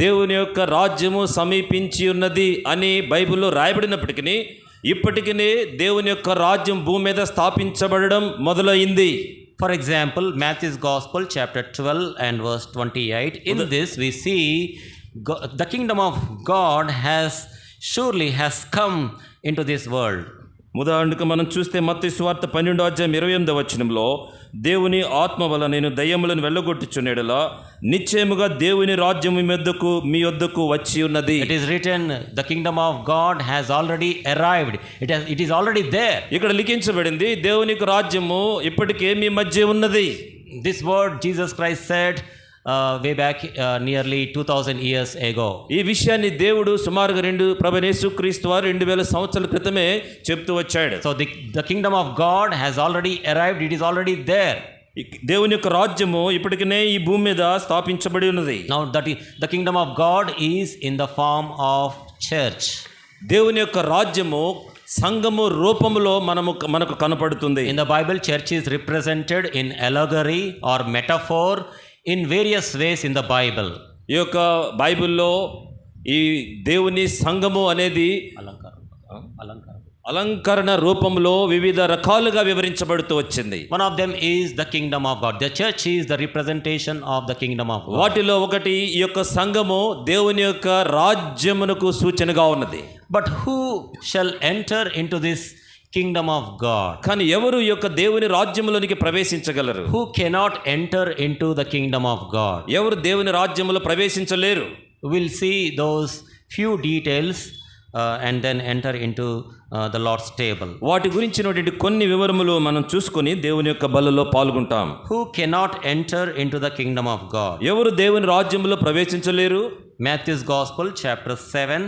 దేవుని యొక్క రాజ్యము సమీపించి ఉన్నది అని బైబిల్లో రాయబడినప్పటికీ ఇప్పటికీ దేవుని యొక్క రాజ్యం భూమి మీద స్థాపించబడడం మొదలైంది For example, Matthew's Gospel, chapter 12 and verse 28. In this, we see go- the kingdom of God has surely has come into this world. ఉదాహరణకు మనం చూస్తే మత్తి సువార్త పన్నెండో అధ్యాయం ఇరవై ఎనిమిదో వచనంలో దేవుని ఆత్మ వల్ల నేను దయ్యములను వెళ్ళగొట్టుచున్నాడులా నిశ్చయముగా దేవుని రాజ్యం మీ వద్దకు మీ వద్దకు వచ్చి ఉన్నది is written, the kingdom of God has already arrived. It, has, it is already there. ఇక్కడ లిఖించబడింది దేవుని యొక్క రాజ్యము ఇప్పటికే మీ మధ్య ఉన్నది This word Jesus Christ said uh, way back uh, nearly 2000 years ago. ఈ విషయాన్ని దేవుడు సుమారుగా రెండు ప్రభనేసు క్రీస్తు వారు రెండు వేల సంవత్సరాల క్రితమే చెప్తూ వచ్చాడు So the, the kingdom of God has already arrived, it is already there. ఈ దేవుని యొక్క రాజ్యము ఇప్పటికనే ఈ భూమి మీద స్థాపించబడి ఉన్నది Now that is, the kingdom of God is in the form of church. దేవుని యొక్క రాజ్యము సంఘము రూపములో మనము మనకు కనపడుతుంది In the Bible, church is represented in allegory or metaphor in various ways in the bible ఈ యొక్క బైబిల్లో ఈ దేవుని సంఘము అనేది అలంకారం అలంకారం అలంకరణ. రూపంలో వివిధ రకాలుగా వివరించబడుతూ వచ్చింది. One of them is the kingdom of God the church is the representation of the kingdom of వాటిలో ఒకటి ఈ యొక్క సంఘము దేవుని యొక్క రాజ్యమునకు సూచనగా ఉన్నది. But who shall enter in this kingdom of God కానీ ఎవరు యొక్క దేవుని రాజ్యంలోనికి ప్రవేశించగలరు? Who cannot enter into the kingdom of God ఎవరు దేవుని రాజ్యంలో ప్రవేశించలేరు? Will see those few details and then enter into the Lord's table వాటి గురించి కొన్ని వివరములు మనం చూసుకొని దేవుని యొక్క బలలో పాల్గొంటాం. Who cannot enter into the kingdom of God ఎవరు దేవుని రాజ్యంలో ప్రవేశించలేరు? Matthew's gospel chapter seven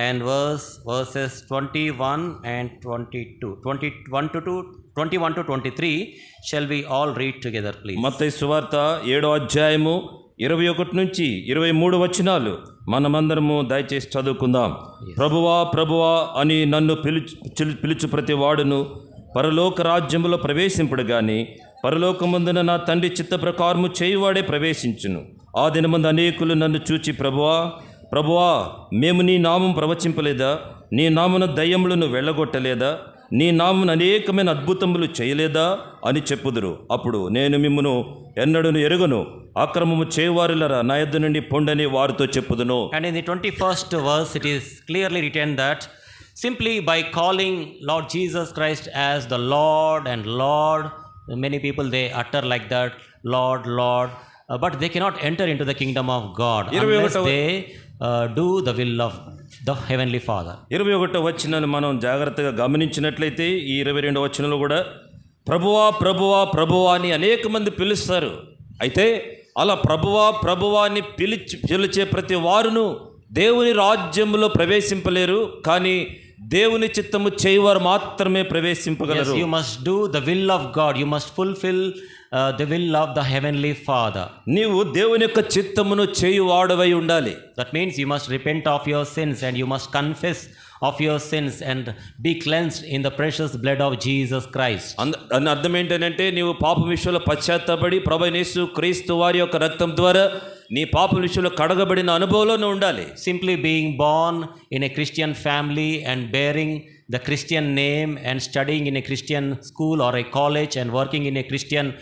and verse verses 21 and 22. 21 to 2, 21 to 23 shall we all read together, please. మత్తయి సువార్త ఏడో అధ్యాయము ఇరవై ఒకటి నుంచి ఇరవై మూడు వచనాలు. మనమందరము దయచేసి చదువుకుందాం. ప్రభువా ప్రభువా అని నన్ను పిలుచు పిలుచు ప్రతి వాడును. పరలోక రాజ్యములో ప్రవేశింపుడు గాని పరలోకమందున నా తండ్రి చిత్త ప్రకారము చేయువాడే ప్రవేశించును. ఆ దినమందు అనేకులు నన్ను చూచి ప్రభువా ప్రభువా మేము నీ నామం ప్రవచింపలేదా? నీ నామన దయ్యములను వెళ్ళగొట్టలేదా? నీ నామన అనేకమైన అద్భుతములు చేయలేదా? అని చెప్పుదురు. అప్పుడు నేను మిమ్మను ఎన్నడను ఎరుగను. అక్రమము చేవారులరా? నా యొద్ నుండి పొండని వారితో చెప్పుదును. And in the twenty first verse it is clearly written that simply by calling Lord Jesus Christ as the Lord and Lord many people they utter like that Lord Lord but they cannot enter into the kingdom of God do the will of the Heavenly Father. ఇరవై ఒకటో వచనాన్ని మనం జాగ్రత్తగా గమనించినట్లయితే ఈ ఇరవై రెండో వచనంలో కూడా ప్రభువా ప్రభువా ప్రభువా అని అనేక మంది పిలుస్తారు అయితే అలా ప్రభువా ప్రభువా అని పిలిచి పిలిచే ప్రతి వారును దేవుని రాజ్యంలో ప్రవేశింపలేరు కానీ దేవుని చిత్తము చేయవారు మాత్రమే Yes, ప్రవేశింపగలరు you must do the will of God. You must fulfill the will of the heavenly father నీవు దేవుని యొక్క చిత్తమును చేయు వాడవై ఉండాలి. That means you must repent of your sins and you must confess of your sins and be cleansed in the precious blood of Jesus Christ అందు అర్థం ఏంటంటే నీవు పాప విషయంలో పశ్చాత్తపడి ప్రభనేసు క్రీస్తు వారి యొక్క రక్తం ద్వారా నీ పాప విషయంలో కడగబడిన అనుభవంలోనే ఉండాలి. Simply being born in a Christian family and bearing the Christian name and studying in a Christian school or a college and working in a Christian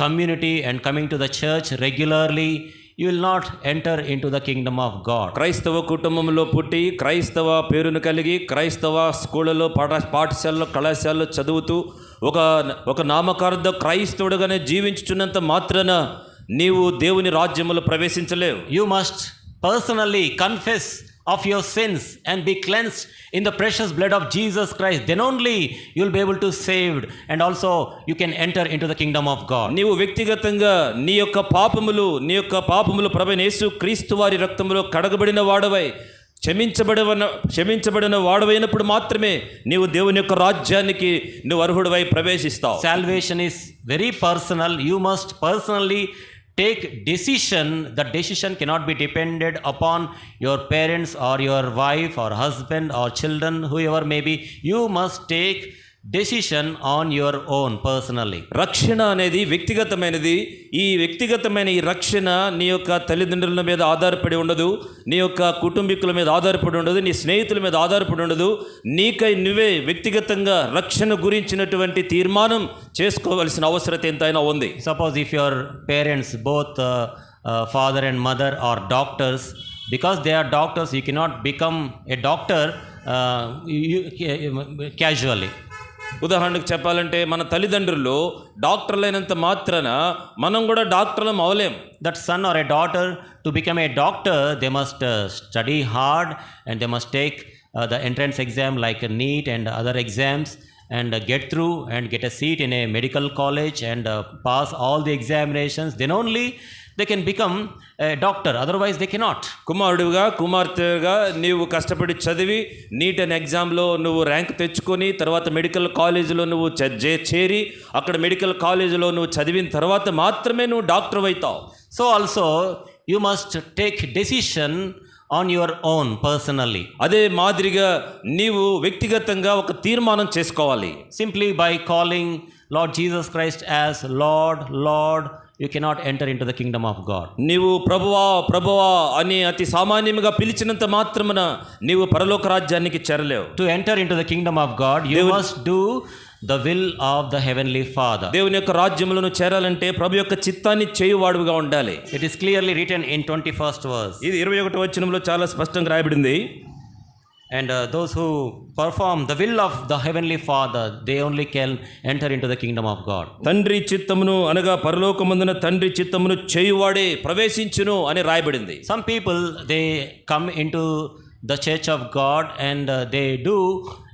Christian community and coming to the church regularly, you will not enter into the kingdom of God. క్రైస్తవ కుటుంబంలో పుట్టి క్రైస్తవ పేరును కలిగి క్రైస్తవ స్కూళ్ళలో పాఠ పాఠశాలలో కళాశాలలో చదువుతూ ఒక ఒక నామకార్థ క్రైస్తవుడుగానే జీవించుచున్నంత మాత్రాన నీవు దేవుని రాజ్యములో ప్రవేశించలేవు You must personally confess of your sins and be cleansed in the precious blood of Jesus Christ. Then only you will be able to saved and also you can enter into the kingdom of God. నీవు వ్యక్తిగతంగా నీ యొక్క పాపములు నీ యొక్క పాపములు ప్రభైన యేసు క్రీస్తు వారి రక్తములో కడగబడిన వాడవై క్షమించబడిన క్షమించబడిన వాడవైనప్పుడు మాత్రమే నీవు దేవుని యొక్క రాజ్యానికి నువ్వు అర్హుడివై ప్రవేశిస్తావు Salvation is very personal. You must personally take decision. The decision cannot be depended upon your parents or your wife or husband or children, whoever may be. You must take decision on your own personally. రక్షణ అనేది వ్యక్తిగతమైనది. ఈ వ్యక్తిగతమైన ఈ రక్షణ నీ యొక్క తల్లిదండ్రుల మీద ఆధారపడి ఉండదు. నీ యొక్క కుటుంబీకుల మీద ఆధారపడి ఉండదు. నీ స్నేహితుల మీద ఆధారపడి ఉండదు. నీకై నువ్వే వ్యక్తిగతంగా రక్షణ గురించినటువంటి తీర్మానం చేసుకోవలసిన అవసరత ఎంతైనా ఉంది. Suppose if your parents, both uh, uh, father and mother, are doctors, because they are doctors, you cannot become a ఉదాహరణకు చెప్పాలంటే మన తల్లిదండ్రులు డాక్టర్లైనంత మాత్రాన మనం కూడా డాక్టర్లు అవలేం. That son or a doctor to become a doctor they must study hard and they must take the entrance exam like NEET and other exams and get through and get a seat in a medical college and pass all the examinations then only they can become a doctor. Otherwise, they cannot. కుమారుడిగా కుమార్తెగా నీవు కష్టపడి చదివి neat అనే ఎగ్జామ్లో నువ్వు rank తెచ్చుకొని తర్వాత మెడికల్ కాలేజీలో నువ్వు చేరి అక్కడ మెడికల్ కాలేజీలో నువ్వు చదివిన తర్వాత మాత్రమే నువ్వు డాక్టర్ అవుతావు So also you must take decision on your own personally. అదే మాదిరిగా నీవు వ్యక్తిగతంగా ఒక తీర్మానం చేసుకోవాలి Simply by calling Lord Jesus Christ as Lord, Lord, you cannot enter into the kingdom of God. నీవు ప్రభువా ప్రభువా అని అతి సామాన్యంగా పిలిచినంత మాత్రమున నీవు పరలోక రాజ్యానికి చేరలేవు To enter into the kingdom of God, you must do the will of the heavenly Father. దేవుని యొక్క రాజ్యములను చేరాలంటే ప్రభు యొక్క చిత్తాన్ని చేయువాడుగా ఉండాలి It is clearly written in 21st verse. ఇది ఇరవై ఒకటి వచనంలో చాలా స్పష్టంగా రాయబడింది and those who perform the will of the heavenly father they only can enter into the kingdom of God తండ్రి చిత్తమును అనగా పరలోకమందున తండ్రి చిత్తమును చేయువాడే ప్రవేశించును అని రాయబడింది. Some people they come into the church of God and they do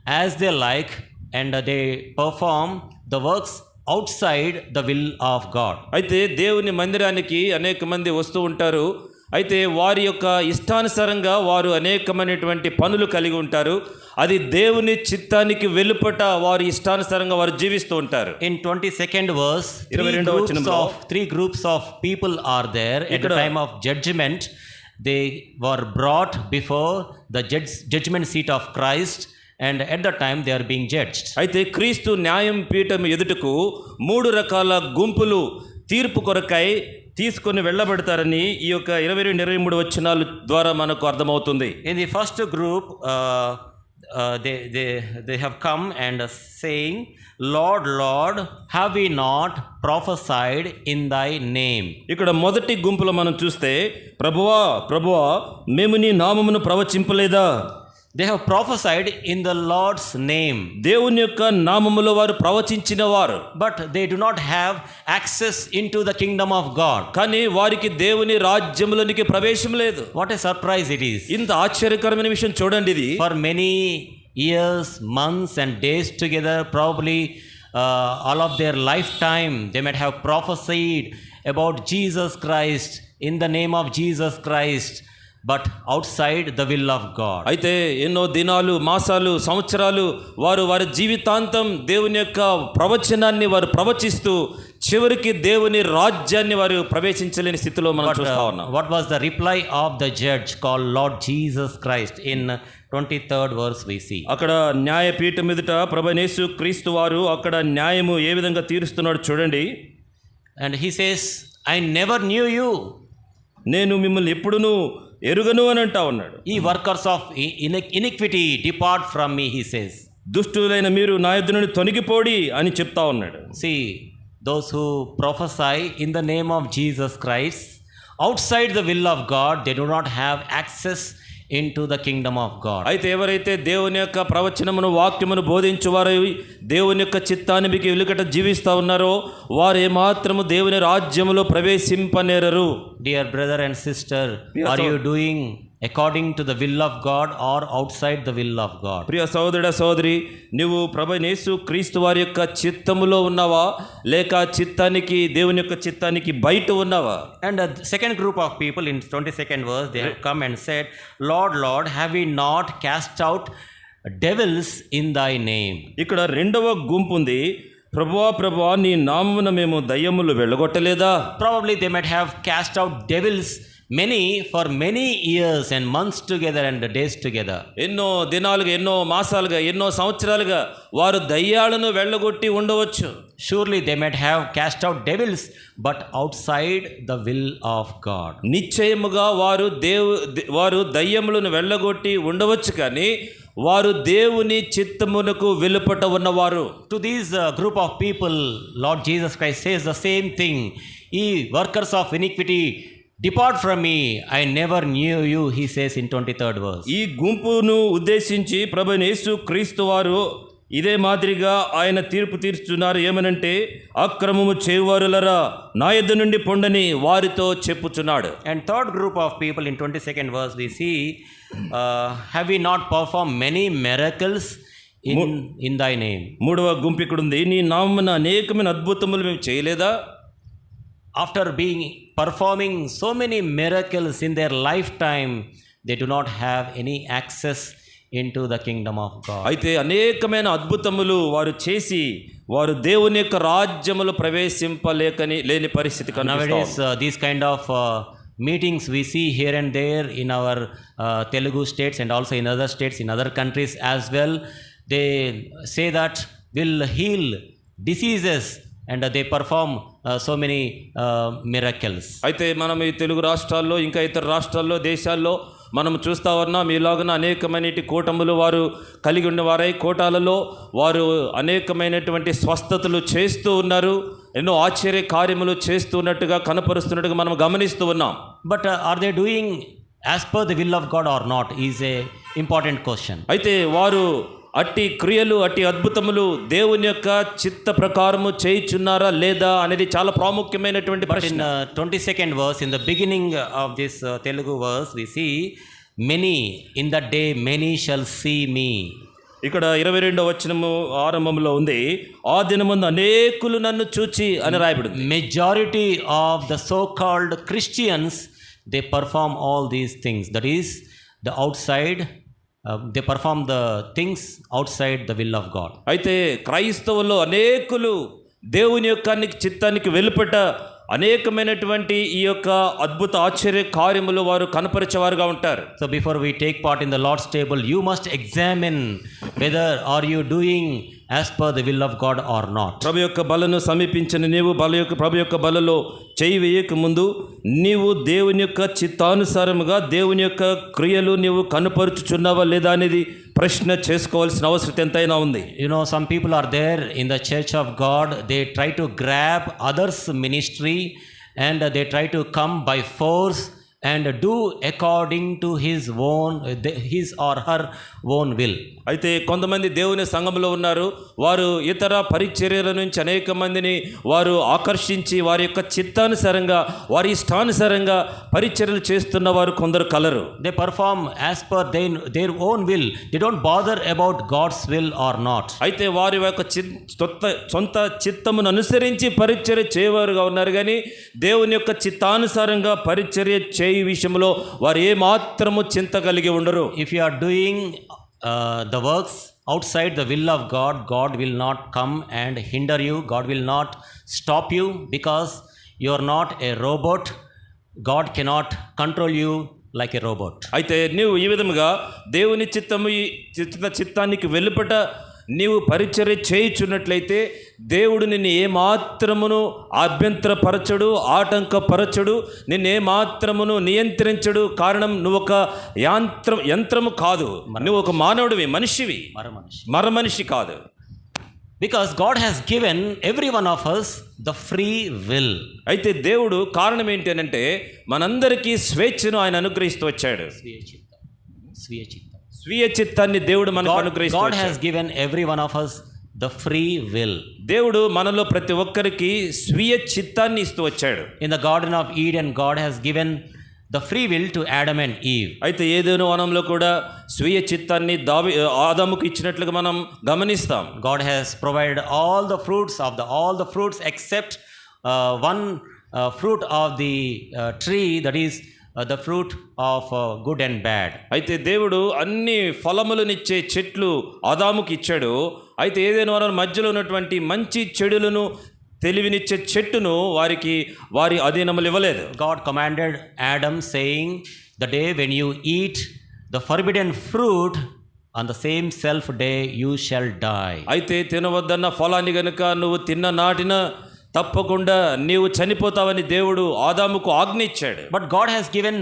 as they like and they perform the works outside the will of God అయితే దేవుని మందిరానికి అనేక మంది వస్తూ ఉంటారు. అయితే వారి యొక్క ఇష్టానుసారంగా వారు అనేకమైనటువంటి పనులు కలిగి ఉంటారు. అది దేవుని చిత్తానికి వెలుపట వారి ఇష్టానుసారంగా వారు జీవిస్తూ ఉంటారు. ఇన్ ట్వంటీ సెకండ్ వర్స్ ఇరవై రెండో of three groups of people are there at time of judgement they were brought before the judge judgement seat of Christ and at the time they are being judge అయితే క్రీస్తు న్యాయం పీఠం ఎదుటకు మూడు రకాల గుంపులు తీర్పు కొరకై తీసుకొని వెళ్ళబడతారని ఈ యొక్క ఇరవై రెండు ఇరవై మూడు వచ్చినాల ద్వారా మనకు అర్థమవుతుంది. In the first group they they they have come and saying Lord Lord have we not prophesied in thy name ఇక్కడ మొదటి గుంపులో మనం చూస్తే ప్రభువా ప్రభువా మేము నీ నామమును ప్రవచింపలేదా? They have prophesied in the Lord's name, దేవుని యొక్క నామములో వారు ప్రవచించిన వారు but they do not have access into the kingdom of God. కానీ వారికి దేవుని రాజ్యములోనికి ప్రవేశం లేదు What a surprise it is. ఇంత ఆశ్చర్యకరమైన విషయం చూడండి ఇది For many years, months, and days together, probably uh, all of their lifetime, they might have prophesied about Jesus Christ in the name of Jesus Christ, but outside the will of God. అయితే ఎన్నో దినాలు మాసాలు సంవత్సరాలు వారు వారి జీవితాంతం దేవుని యొక్క ప్రవచనాన్ని వారు ప్రవచిస్తూ చివరికి దేవుని రాజ్యాన్ని వారు ప్రవేశించలేని స్థితిలో మనం But, చూస్తా uh, ఉన్నాం what was the reply of the judge called Lord Jesus Christ in 23rd verse we see. అక్కడ న్యాయపీఠం ఎదుట ప్రభనేసు క్రీస్తు వారు అక్కడ న్యాయము ఏ విధంగా తీరుస్తున్నాడు చూడండి And he says, I never knew you, నేను మిమ్మల్ని ఎప్పుడునూ ఎరుగను అని అంటా ఉన్నాడు. ఈ workers of iniquity depart from me he says దుష్టులైన మీరు నా యుద్ధ నుండి తొనిగిపోడి అని చెప్తా ఉన్నాడు. See those who prophesy in the name of Jesus Christ outside the will of God they do not have access access into the kingdom of God. అయితే ఎవరైతే దేవుని యొక్క ప్రవచనమును వాక్యమును బోధించువారు దేవుని యొక్క చిత్తాన్ని మీకు వెలుకట జీవిస్తూ ఉన్నారో వారు ఏమాత్రము దేవుని రాజ్యములో ప్రవేశింపనేరరు Dear brother and sister, Yes, are sir. According to the will of God or outside the will of God ప్రియ సోదరుడ సోదరి నువ్వు ప్రభనేసు క్రీస్తు వారి యొక్క చిత్తములో ఉన్నావా? లేక చిత్తానికి దేవుని యొక్క చిత్తానికి బయట ఉన్నావా? And second group of people in twenty second verse they come and said Lord Lord have you not cast out devils in thy name ఇక్కడ రెండవ గుంపు ఉంది. ప్రభువా ప్రభువా నీ నామున మేము దయ్యములు వెళ్ళగొట్టలేదా? Probably they might have cast out devils many for many years and months together and days together. ఎన్నో దినాలుగా ఎన్నో మాసాలుగా ఎన్నో సంవత్సరాలుగా వారు దయ్యాలను వెళ్ళగొట్టి ఉండవచ్చు Surely they might have cast out devils, but outside the will of God. నిశ్చయముగా వారు దేవు దే- వారు దయ్యములను వెళ్ళగొట్టి ఉండవచ్చు కానీ వారు దేవుని చిత్తమునకు వెలుపట ఉన్నవారు To this uh, group of people, Lord Jesus Christ says the same thing. Ye workers of depart from me I never knew you he says in twenty third verse ఈ గుంపును ఉద్దేశించి ప్రభు నేసు క్రీస్తు వారు ఇదే మాదిరిగా ఆయన తీర్పు తీర్చున్నారు ఏమనంటే అక్రమము చేయువారులరా నా ఎద్దు నుండి పొండని వారితో చెప్పుచున్నాడు. And third group of people in twenty second verse they say have you not perform many miracles in in thy name మూడవ గుంపు ఇక్కడ ఉంది నీ నామన అనేకమైన అద్భుతములు మేము చేయలేదా? After being performing so many miracles in their lifetime, they do not have any access into the kingdom of God. అయితే అనేకమైన అద్భుతములు వారు చేసి వారు దేవుని యొక్క రాజ్యములు ప్రవేశింపలేకని లేని పరిస్థితి కనిపిస్తా Nowadays, uh, these kind of uh, meetings we see here and there in our uh, Telugu states and also in other states, in other countries as well. They say perform uh, so many uh, miracles. అయితే మనం ఈ తెలుగు రాష్ట్రాల్లో ఇంకా ఇతర రాష్ట్రాల్లో దేశాల్లో మనం చూస్తా ఉన్నాం ఇలాగున అనేకమైన కూటములు వారు కలిగి ఉన్నవారై కోటాలలో వారు అనేకమైనటువంటి స్వస్థతలు చేస్తూ ఉన్నారు ఎన్నో ఆశ్చర్య కార్యములు చేస్తూ ఉన్నట్టుగా కనపరుస్తున్నట్టుగా మనం గమనిస్తూ ఉన్నాం But uh, are they doing as per the will of God or not is a important question. అయితే వారు అట్టి క్రియలు అట్టి అద్భుతములు దేవుని యొక్క చిత్త ప్రకారము చేయిచున్నారా లేదా అనేది చాలా ప్రాముఖ్యమైనటువంటి ప్రశ్న. Twenty second verse in the beginning of this Telugu verse we see many in the day many shall say me ఇక్కడ ఇరవై రెండవ వచనము ఆరంభంలో ఉంది ఆ దిన ముందు అనేకులు నన్ను చూచి అని రాయబడి majority of the so called Christians they perform all these things that is the outside uh, they perform the things outside the will of God. అయితే క్రైస్తవుల్లో అనేకులు దేవుని యొక్క చిత్తానికి వెలుపట అనేకమైనటువంటి ఈ యొక్క అద్భుత ఆశ్చర్య కార్యములు వారు కనపరిచేవారుగా ఉంటారు So before we take part in the Lord's table, you must examine whether are you doing as per the will of God or not ప్రభు యొక్క బలను సమీపించిన నీవు బల యొక్క ప్రభు యొక్క బలలో చేయి వేయక ముందు నీవు దేవుని యొక్క చిత్తానుసారముగా దేవుని యొక్క క్రియలు నీవు కనుపరుచుచున్నావా లేదా అనేది ప్రశ్న చేసుకోవాల్సిన అవసరం ఎంతైనా ఉంది. You know some people are there in the church of God they try to grab others ministry and they try to come by force and do according to his own, his or her own will. అయితే కొంతమంది దేవుని సంఘంలో ఉన్నారు వారు ఇతర పరిచర్యల నుంచి అనేక మందిని వారు ఆకర్షించి వారి యొక్క చిత్తానుసారంగా వారి ఇష్టానుసారంగా పరిచర్యలు చేస్తున్న వారు కొందరు కలరు They perform as per their, their own will. They don't bother about God's will or not. అయితే వారి యొక్క చి- సొంత సొంత చిత్తమును అనుసరించి పరిచర్య చేయవారుగా ఉన్నారు కానీ దేవుని యొక్క చిత్తానుసారంగా పరిచర్య చేయు విషయంలో వారు ఏ మాత్రము చింత కలిగి ఉండరు. If you are doing the works outside the will of God God will not come and hinder you God will not stop you because you are not a robot God cannot control you like a robot అయితే నువ్వు ఈ విధముగా దేవుని చిత్తము చిత్త చిత్తానికి వెలుపట నీవు పరిచర్య చేయుచున్నట్లయితే దేవుడు నిన్ను ఏమాత్రమును అభ్యంతరపరచడు ఆటంకపరచడు నిన్ను ఏమాత్రమును నియంత్రించడు. కారణం నువ్వు ఒక యాంత్రం యంత్రము కాదు. నువ్వు ఒక మానవుడివి మనిషివి. మర మనిషి కాదు. Because God has given every one of us the free will. అయితే దేవుడు కారణం ఏంటి అని అంటే మనందరికీ స్వేచ్ఛను ఆయన అనుగ్రహిస్తూ వచ్చాడు. స్వీయ చిత్తాన్ని దేవుడు మనకు అనుగ్రహిస్తాడు God given every one of us the free will దేవుడు మనలో ప్రతి ఒక్కరికి స్వీయ చిత్తాన్ని ఇస్తూ వచ్చాడు. In the garden of Eden and God has given the free will to Adam and Eve అయితే ఏదేనో వనంలో కూడా స్వీయ చిత్తాన్ని దావి ఆదముకు ఇచ్చినట్లుగా మనం గమనిస్తాం. God has provide all the fruits of the all the fruits except one fruit of the tree that is the fruit of good and bad అయితే దేవుడు అన్ని ఫలములనిచ్చే చెట్లు అదాముకి ఇచ్చాడు. అయితే ఏదైనా వారి మధ్యలో ఉన్నటువంటి మంచి చెడులను తెలివినిచ్చే చెట్టును వారికి వారి అధీనములు ఇవ్వలేదు. God commanded Adam saying the day when you eat the forbidden fruit on the same self day you shall die అయితే తినవద్దన్న ఫలాన్ని కనుక నువ్వు తిన్న నాటిన తప్పకుండా నీవు చనిపోతావని దేవుడు ఆదాముకు ఆజ్ఞ ఇచ్చాడు. But God has given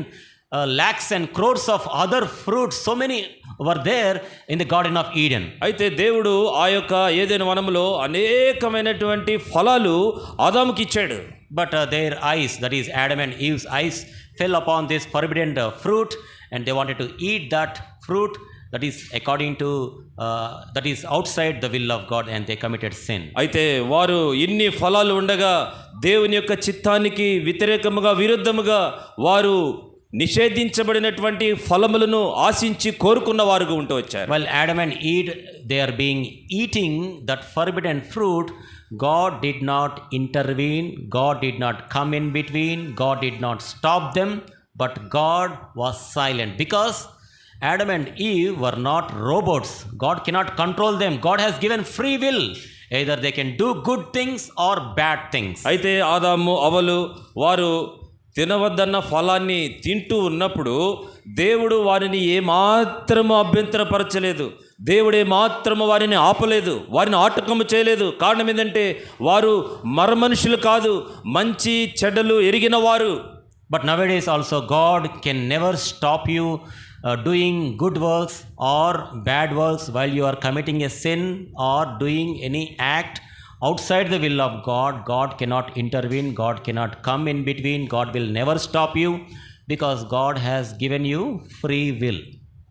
lakhs and crores of other fruits so many were there in the garden of Eden అయితే దేవుడు ఆ యొక్క ఏదైనా వనంలో అనేకమైనటువంటి ఫలాలు ఆదాముకి ఇచ్చాడు. But their eyes that is Adam and Eve's eyes fell upon this forbidden fruit and they wanted to eat that fruit that is according to that is outside the will of God and they committed sin అయితే వారు ఇన్ని ఫలాలు ఉండగా దేవుని యొక్క చిత్తానికి వ్యతిరేకముగా విరుద్ధముగా వారు నిషేధించబడినటువంటి ఫలములను ఆశించి కోరుకున్న వారుగా ఉంటూ వచ్చారు. Well Adam and Eve they are being eating that forbidden fruit God did not intervene God did not come in between God did not stop them but God was silent because Adam and Eve were not robots God cannot control them God has given free will either they can do good things or bad things అయితే ఆదాము అవలు వారు తినవద్దన్న ఫలాన్ని తింటూ ఉన్నప్పుడు దేవుడు వారిని ఏమాత్రము అభ్యంతరపరచలేదు. దేవుడు ఏమాత్రము వారిని ఆపలేదు. వారిని ఆటకము చేయలేదు. కారణం ఏంటంటే వారు మరమనుషులు కాదు మంచి చెడ్డలు ఎరిగిన వారు. But nowadays also God can never stop you doing good works or bad works while you are committing a sin or doing any act outside the will of God, God cannot intervene God cannot come in between God will never stop you because God has given you free will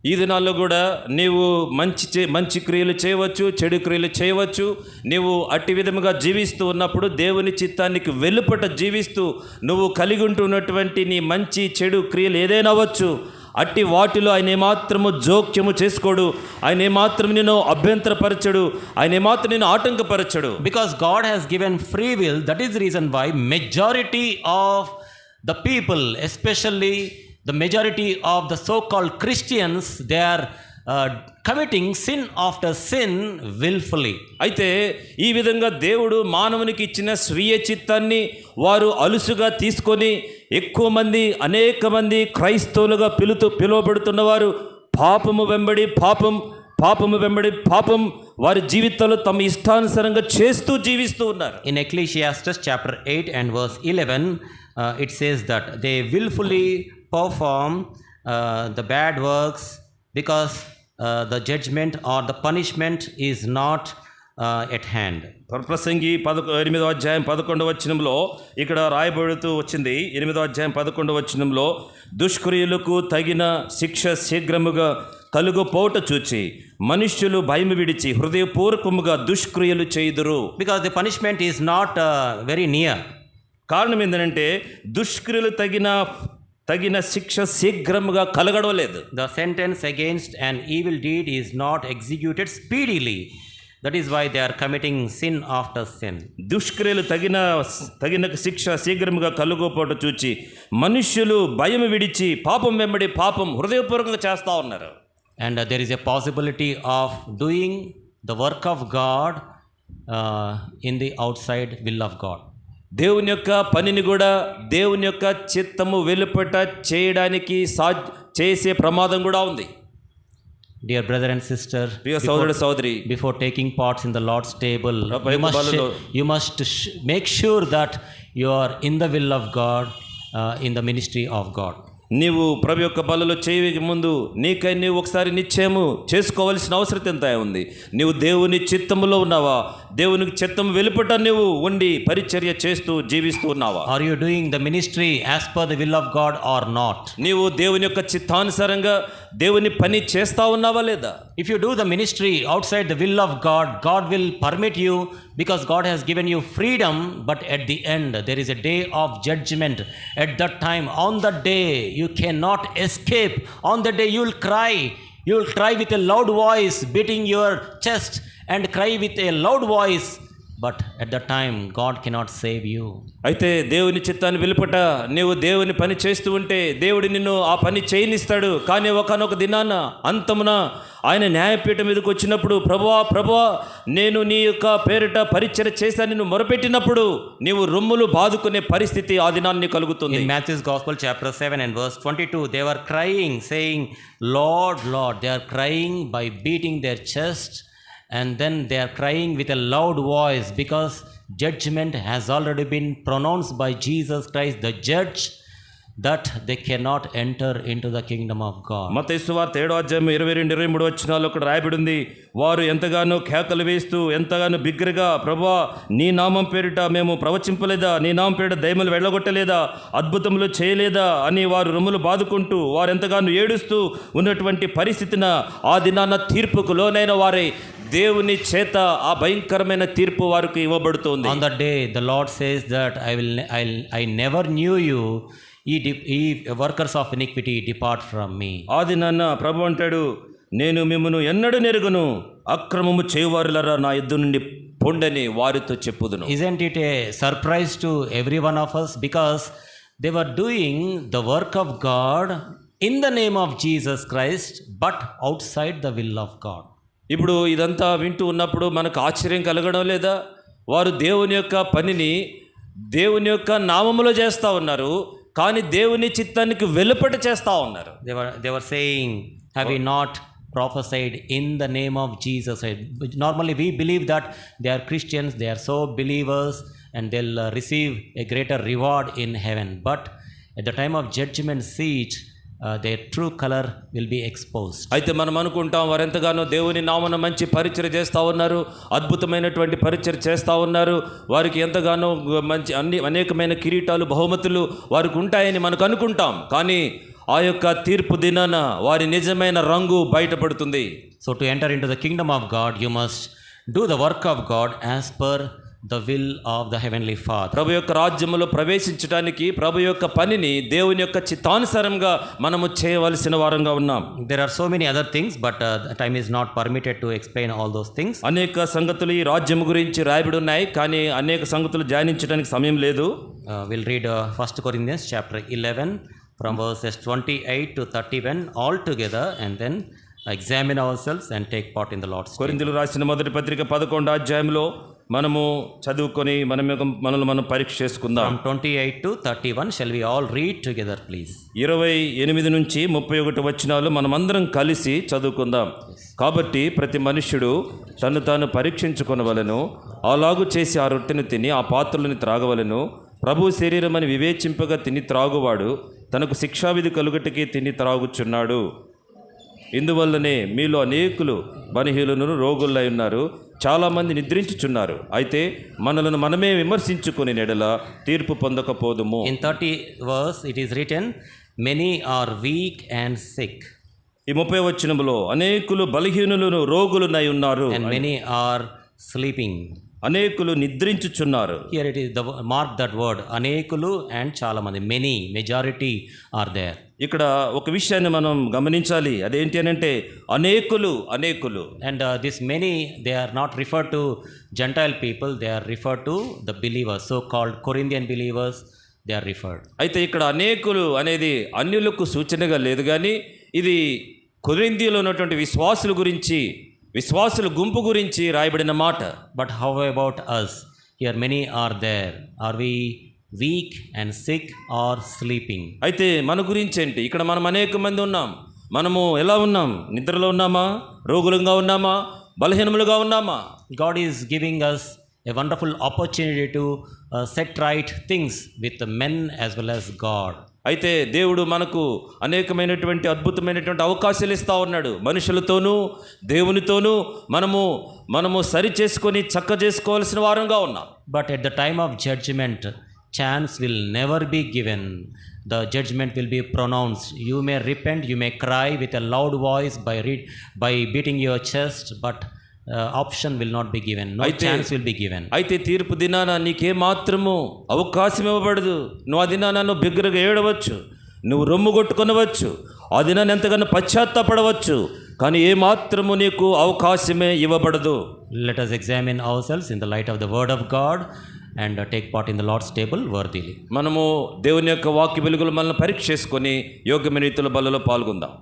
ఈ దినాల్లో కూడా నీవు మంచి చే మంచి క్రియలు చేయవచ్చు చెడు క్రియలు చేయవచ్చు నీవు అట్టి విధముగా జీవిస్తూ ఉన్నప్పుడు దేవుని చిత్తానికి వెలుపట జీవిస్తూ నువ్వు కలిగి ఉంటున్నటువంటి నీ మంచి చెడు క్రియలు ఏదైనా అవ్వచ్చు అట్టి వాటిలో ఆయన ఏమాత్రము జోక్యము చేసుకోడు. ఆయన ఏమాత్రం నేను అభ్యంతరపరచడు. ఆయన ఏమాత్రం నేను ఆటంకపరచడు. Because God has given free will that is reason why majority of the people especially the majority of the so call Christians they are committing sin after sin wilfully అయితే ఈ విధంగా దేవుడు మానవునికి ఇచ్చిన స్వీయ చిత్తాన్ని వారు అలుసుగా తీసుకొని ఎక్కువ మంది అనేక మంది క్రైస్తవులుగా పిలుతూ పిలువబడుతున్నవారు పాపము వెంబడి పాపం పాపము వెంబడి పాపం వారి జీవితాలు తమ ఇష్టానుసరంగా చేస్తూ జీవిస్తూ ఉన్నారు. In Ecclesiastes chapter eight and verse eleven it says that they wilfully perform the bad works because the judgement or the punishment is not at hand ప్రసంగి పదకొ ఎనిమిదో అధ్యాయం పదకొండవ వచనంలో ఇక్కడ రాయబడుతూ వచ్చింది ఎనిమిదో అధ్యాయం పదకొండవ వచనంలో దుష్క్రియలకు తగిన శిక్ష శీఘ్రముగా కలుగుపోట చూచి మనుష్యులు భయం విడిచి హృదయపూర్వకముగా దుష్క్రియలు చేయుదురు the punishment is not uh, very near. కారణం ఏంటంటే దుష్క్రియలు తగిన తగిన శిక్ష శీఘ్రముగా కలగడం లేదు The sentence against an evil deed is not executed speedily. That is why they are committing sin after sin దుష్క్రియలు తగిన తగిన శిక్ష శీఘ్రముగా కలుగుపోట చూచి మనుష్యులు భయం విడిచి పాపం వెంబడి పాపం హృదయపూర్వకంగా చేస్తూ ఉన్నారు. And there is a possibility of doing the work of God in the outside will of God దేవుని యొక్క పనిని కూడా దేవుని యొక్క చిత్తము వెలుపట చేయడానికి సా చేసే ప్రమాదం కూడా ఉంది. Dear brother and sister, ప్రియ సోదరుడు సోదరి before taking parts in the Lord's table, Rabbi you must, Kubalalo. you must sh- make sure that you are in the will of God, నీవు ప్రభు యొక్క బలలో చేయక ముందు నీకై నీవు ఒకసారి నిశ్చయము చేసుకోవాల్సిన అవసరం ఎంత ఉంది? నీవు దేవుని చిత్తములో ఉన్నావా? దేవునికి చిత్తం వెలుపట నువ్వు ఉండి పరిచర్య చేస్తూ జీవిస్తూ ఉన్నావా? Are you doing the ministry as per the will of God or not? నీవు దేవుని యొక్క చిత్తానుసారంగా దేవుని పని చేస్తా ఉన్నావా లేదా? If you do the ministry outside the will of God, God will permit you because God has given you freedom, but at the end, there is a day of judgment. At that time, on that day, you cannot escape. On that day, you will cry. You will cry with a loud voice, beating your chest, and cry with a loud voice but at that time, God cannot save you. అయితే దేవుని చిత్తాన్ని వెలుపట నీవు దేవుని పని చేస్తూ ఉంటే దేవుడు నిన్ను ఆ పని చేయనిస్తాడు కానీ ఒకనొక దినాన అంతమున ఆయన న్యాయపీఠం మీదకి వచ్చినప్పుడు ప్రభువా ప్రభువా నేను నీ యొక్క పేరిట పరిచయ చేశాను నిన్ను మొరపెట్టినప్పుడు నీవు రొమ్ములు బాదుకునే పరిస్థితి ఆ దినాన్ని కలుగుతుంది In Matthew's Gospel, chapter 7 and verse 22, they were crying, saying, Lord, Lord. They are crying by beating their chest, and then they are crying with a loud voice because judgment has already been pronounced by Jesus Christ, the judge, that they enter into the kingdom of God మత వార్త ఏడో అధ్యాయం ఇరవై రెండు ఇరవై మూడు వచ్చినాలు అక్కడ రాయబడి ఉంది వారు ఎంతగానో కేకలు వేస్తూ ఎంతగానో బిగ్గరగా ప్రభా నీ నామం పేరిట మేము ప్రవచింపలేదా? నీ నామం పేరిట దయములు వెళ్ళగొట్టలేదా? అద్భుతములు చేయలేదా? అని వారు రొమ్ములు బాదుకుంటూ వారు ఎంతగానో ఏడుస్తూ ఉన్నటువంటి పరిస్థితిన ఆ దినాన తీర్పుకు లోనైన వారే దేవుని చేత ఆ భయంకరమైన తీర్పు వారికి ఇవ్వబడుతుంది. On the day the Lord says that I will I I never knew you ye the ye workers of iniquity depart from me ఆది నాన్న ప్రభు అంటాడు నేను మిమ్మను ఎన్నడు నెరుగును అక్రమము చేయువారులరా నా ఇద్దరు నుండి పొండని వారితో చెప్పుదును. Isn't it a surprise to every one of us because they were doing the work of God in the name of Jesus Christ but outside the will of God ఇప్పుడు ఇదంతా వింటూ ఉన్నప్పుడు మనకు ఆశ్చర్యం కలగడం లేదా? వారు దేవుని యొక్క పనిని దేవుని యొక్క నామములో చేస్తూ ఉన్నారు కానీ దేవుని చిత్తానికి వెలుపట చేస్తూ ఉన్నారు. They were saying have you not prophesied in the name of Jesus normally we believe that they are Christians they are so believers and they'll receive a greater reward in heaven but at the time of judgement see their true color will be exposed. అయితే మనం అనుకుంటాం వారు ఎంతగానో దేవుని నామన మంచి పరిచయం చేస్తూ ఉన్నారు అద్భుతమైనటువంటి పరిచయం చేస్తూ ఉన్నారు వారికి ఎంతగానో మంచి అన్ని అనేకమైన కిరీటాలు బహుమతులు వారికి ఉంటాయని మనకు అనుకుంటాం కానీ ఆ యొక్క తీర్పు దినాన వారి నిజమైన రంగు బయటపడుతుంది So, to enter into the kingdom of God, you must do the work of God as per the will of the heavenly father ప్రభు యొక్క రాజ్యంలో ప్రవేశించడానికి ప్రభు యొక్క పనిని దేవుని యొక్క చిత్తానుసారంగా మనము చేయవలసిన వారంగా ఉన్నాం. There are so many other things but time is not permitted to explain all those things అనేక సంగతులు ఈ రాజ్యం గురించి రాయబడి ఉన్నాయి కానీ అనేక సంగతులు ధ్యానించడానికి సమయం లేదు. Will read first Corinthians chapter eleven from yes twenty eight to thirty one all together and then examine ourselves and take part in the Lord's కొరిందులు రాసిన మొదటి పత్రిక పదకొండు అధ్యాయంలో మనము చదువుకొని మనం మనల్ని మనం పరీక్ష చేసుకుందాం. From 28 to 31, shall we all read together, please? ఇరవై ఎనిమిది నుంచి ముప్పై ఒకటి వచ్చినాలు మనమందరం కలిసి చదువుకుందాం. కాబట్టి ప్రతి మనుష్యుడు తను తాను పరీక్షించుకొనవలను అలాగు చేసి ఆ రొట్టెను తిని ఆ పాత్రలను త్రాగవలను ప్రభు శరీరమని వివేచింపగా తిని త్రాగువాడు తనకు శిక్షావిధి కలుగటికి తిని త్రాగుచున్నాడు. ఇందువల్లనే మీలో అనేకులు బలహీనులను రోగులై ఉన్నారు. చాలామంది నిద్రించుచున్నారు. అయితే మనలను మనమే విమర్శించుకుని నెడల తీర్పు పొందకపోదుము. In 30 verse, it is written, Many are weak and sick, ఈ ముప్పై వచనములో అనేకులు బలహీనులను రోగులునై ఉన్నారు. Many are sleeping. అనేకులు నిద్రించుచున్నారు. Here it is the mark that word అనేకులు అండ్ చాలా మంది మెనీ మెజారిటీ ఆర్ దేర్ ఇక్కడ ఒక విషయాన్ని మనం గమనించాలి. అదేంటి అని అంటే అనేకులు అనేకులు. And this many they are not refer to Gentile people they are refer to the believers so called Corinthian believers they are referred అయితే ఇక్కడ అనేకులు అనేది అన్యులకు సూచనగా లేదు కానీ ఇది కొరిందీలో ఉన్నటువంటి విశ్వాసుల గురించి విశ్వాసుల గుంపు గురించి రాయబడిన మాట. But how about us you're many are there are we weak and sick or sleeping అయితే మన గురించి ఏంటి? ఇక్కడ మనం అనేక మంది ఉన్నాం. మనము ఎలా ఉన్నాం? నిద్రలో ఉన్నామా? రోగులంగా ఉన్నామా? బలహీనములుగా ఉన్నామా? God is giving us a wonderful opportunity to set right things with men as well as God అయితే దేవుడు మనకు అనేకమైనటువంటి అద్భుతమైనటువంటి అవకాశాలు ఇస్తూ ఉన్నాడు. మనుషులతోనూ దేవునితోనూ మనము మనము సరి చేసుకొని చక్క చేసుకోవాల్సిన వారంగా ఉన్నాం. But at the time of judgement chance will never be given the judgement will be pronounce you may repent you may cry with a loud voice by re by beating your chest but option will not be given. No అయితే- chance will be given. అయితే తీర్పు దినాన నీకే మాత్రము అవకాశం ఇవ్వబడదు నువ్వు ఆ దినాన నువ్వు బిగ్గరగా ఏడవచ్చు నువ్వు రొమ్ము కొట్టుకొనవచ్చు ఆ దినాన్ని ఎంతగానో పశ్చాత్తాపడవచ్చు కానీ ఏ మాత్రము నీకు అవకాశమే ఇవ్వబడదు Let us examine ourselves in the light of the Word of God and uh, take part in the Lord's table worthily. మనము దేవుని యొక్క వాక్య వెలుగులు మనల్ని పరీక్ష చేసుకొని యోగ్యమైన రీతిలో బలలో పాల్గొందాం